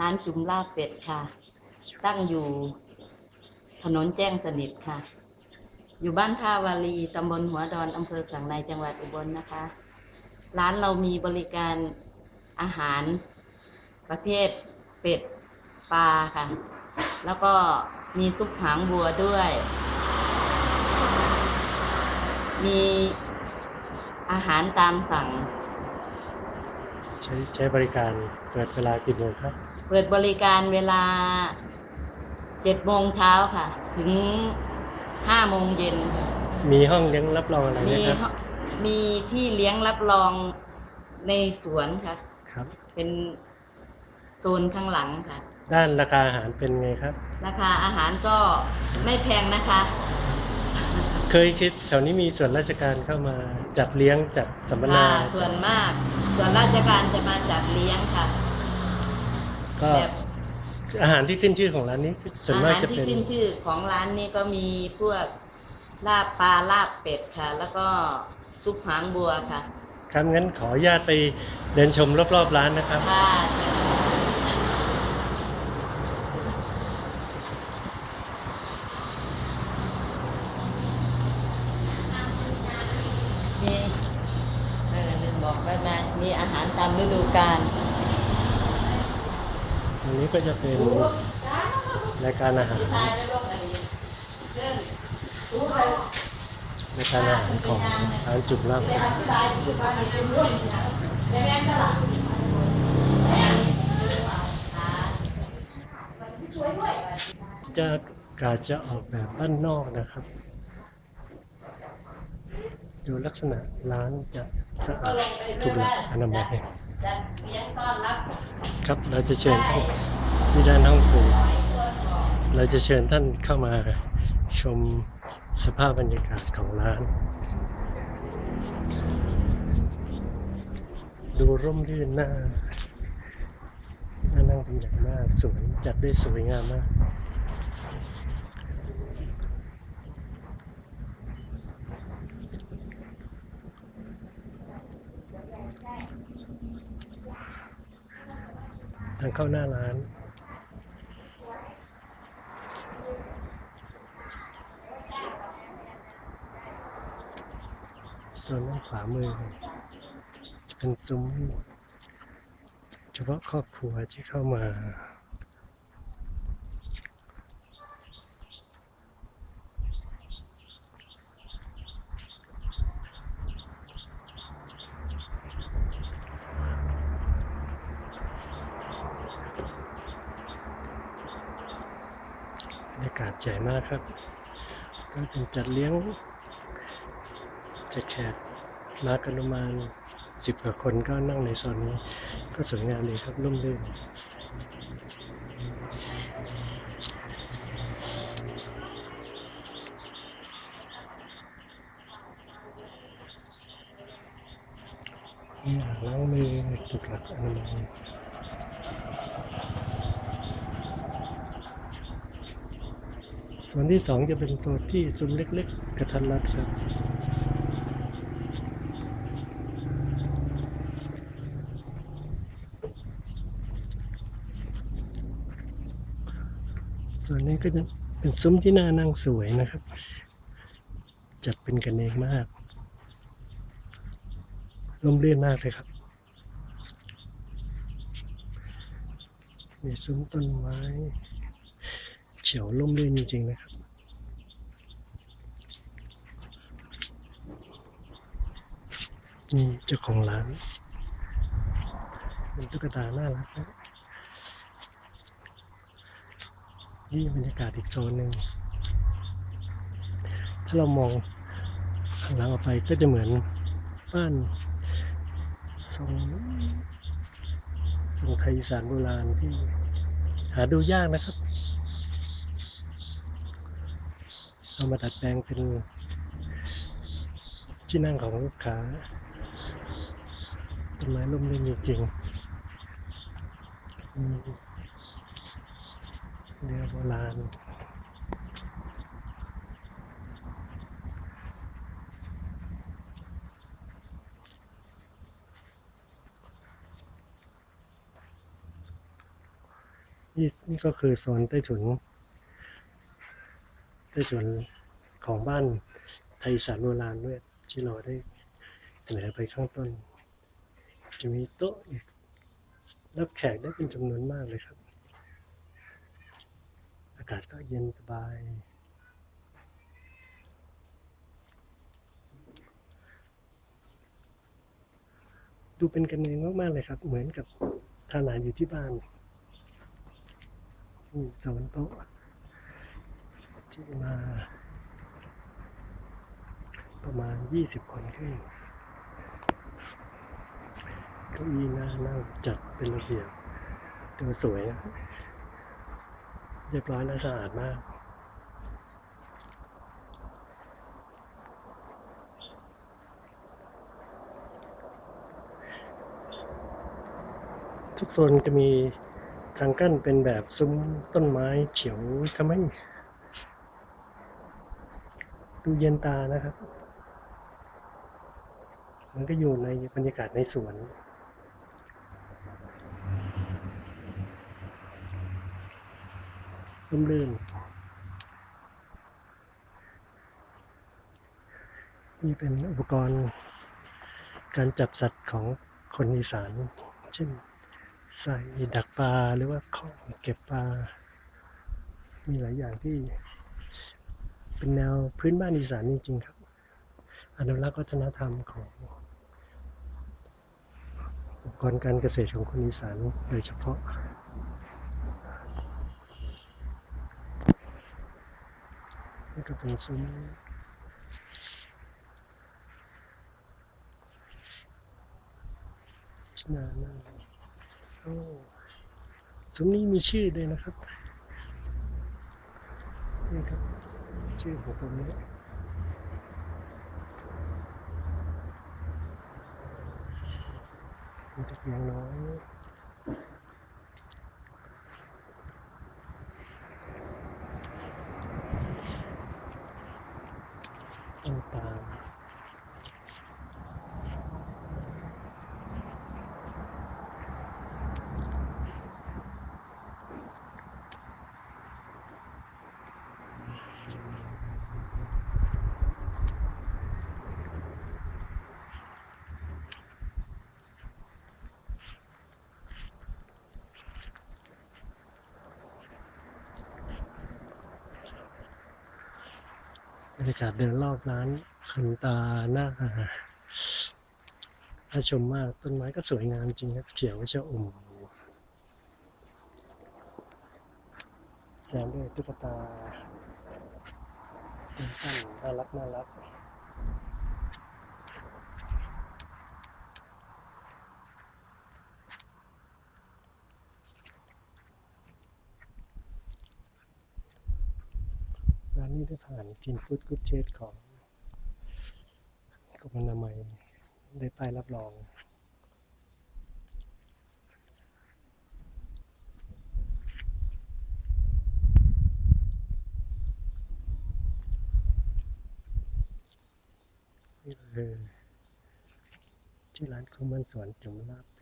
ร้านจุ่มลาบเป็ดค่ะ ตั้งอยู่ถนนแจ้งสนิทค่ะ อยู่บ้านท่าวารีตำบลหัวดอนอำเภอสังในจังหวัดอุบลนะคะ ร้านเรามีบริการอาหารประเภทเป็ดปลาค่ะ แล้วก็มีซุปหางบัวด้วย มีอาหารตามสั่ง ใช้ใช้บริการเปิดเวลากี่โมงครับ เปิดบริการเวลาเจ็ดโมงเช้าค่ะ ถึงห้าโมงเย็นค่ะมีห้องเลี้ยงรับรองอะไรไหมมีครับ ห้องมีที่เลี้ยงรับรองในสวนค่ะ ครับ เป็นโซนข้างหลังค่ะ ด้านราคาอาหารเป็นไงครับ ราคาอาหารก็ไม่แพงนะคะ เคยคิดแถวนี้มีส่วนราชการเข้ามาจัดเลี้ยงจัดสัมมนาค่ะส่วนมาก ส่วนราชการจะมาจัดเลี้ยงค่ะ ก็แบบอาหารที่ขึ้นชื่อของร้านนี้ส่วนากอามหารจะที่เป็น ขึ้นชื่อของร้านนี้ก็มีพวกลาบปลาลาบเป็ดค่ะ แล้วก็ซุปหางบัวค่ะครับงั้นขออนุญาตไปเดินชมรอบๆร้านนะครับ ค่ะมีเออลืมบอกไปมามีอาหารตามฤดูกาล อันนี้ก็จะเป็นรายการอาหารรายการอาหารของร้านจุกล่างจะกาจะออกแบบด้านนอกนะครับ ดูลักษณะร้านจะสะอาดจุกละอนามัย ครับ เราจะเชิญท่านที่ด้านห้องครัวเราจะเชิญท่านเข้ามาชมสภาพบรรยากาศของร้าน ดูร่มรื่นหน้าน่านั่งเป็นอย่างมากสวยจัดได้สวยงามมาก ทางเข้า หน้าร้าน ส่วนด้านขวามือจะเป็นซุ้มเฉพาะครอบครัวที่เข้ามา กาศใหญ่มากครับ ก็เป็นจัดเลี้ยงจัดแขกมากันประมาณสิบกว่าคนก็นั่งในโซนนี้ ก็สวยงามดีครับร่มรื่นนี่อ่างล้างมือจุดหลักอนามัย ส่วนที่สองจะเป็นโซนที่ซุนเล็กๆ กระทันรัดครับส่วนนี้ก็จะเป็นซุ้มที่น่านั่งสวยนะครับ จัดเป็นกันเองมากร่มรื่นมากเลยครับ มีซุ้มต้นไม้ เฉียวล่มลื่นจริงๆนะครับ นี่เจ้าของร้านเป็นตุ๊กตาน่ารักนะนี่บรรยากาศอีกโซนหนึ่ง ถ้าเรามองหลังออกไปก็จะเหมือนบ้านทรงทรงไทยอีสานโบราณที่หาดูยากนะครับ เอามาดัดแปลงเป็นที่นั่งของลูกค้าต้นไม้ร่มเรื่นจริงเรือโบราณนี่นี่ก็คือโซนใต้ถุน ใต้ถุนของบ้านไทยสารโบราณด้วยที่เราได้เสนอไปข้างต้น จะมีโต๊ะอีกรับแขกได้เป็นจำนวนมากเลยครับ อากาศก็เย็นสบายดูเป็นกันเองมากๆเลยครับ เหมือนกับทานอาหารอยู่ที่บ้านมีโซนโต๊ะ ที่มา ประมาณ 20 คนขึ้นเก้าอี้น่านั่งจัดเป็นระเบียบดูสวยนะเรียบร้อยและสะอาดมากทุกโซนจะมีทางกั้นเป็นแบบซุ้มต้นไม้เขียวทำให้ ดูเย็นตานะครับ มันก็อยู่ในบรรยากาศในสวนร่มรื่นนี่เป็นอุปกรณ์การจับสัตว์ของคนอีสาน เช่นใส่ดักปลาหรือว่าข้องเก็บปลา มีหลายอย่างที่ เป็นแนวพื้นบ้านอีสานจริงๆครับ อนุรักษ์วัฒนธรรมของอุปกรณ์การเกษตรของคนอีสานโดยเฉพาะนี่ก็เป็นซุ้มชนานั่งโอ้ซุ้มนี้มีชื่อด้วยนะครับนี่ครับ ชื่อของซุ้มนี้มีตะเกียงน้อย รรยากาศเดินรอบร้านคันตาหน้าน่าชมมาก ต้นไม้ก็สวยงามจริงครับ เขียวชะอุ่มแซมด้วยตุ๊กตาเป็นตั้นน่ารักน่ารัก นนี้ได้ผ่านกินฟู้ดกู๊ดเชสของกรมอนามัยได้ป้ายรับรอง นี่คือที่ร้านคุมันสวนจุมราช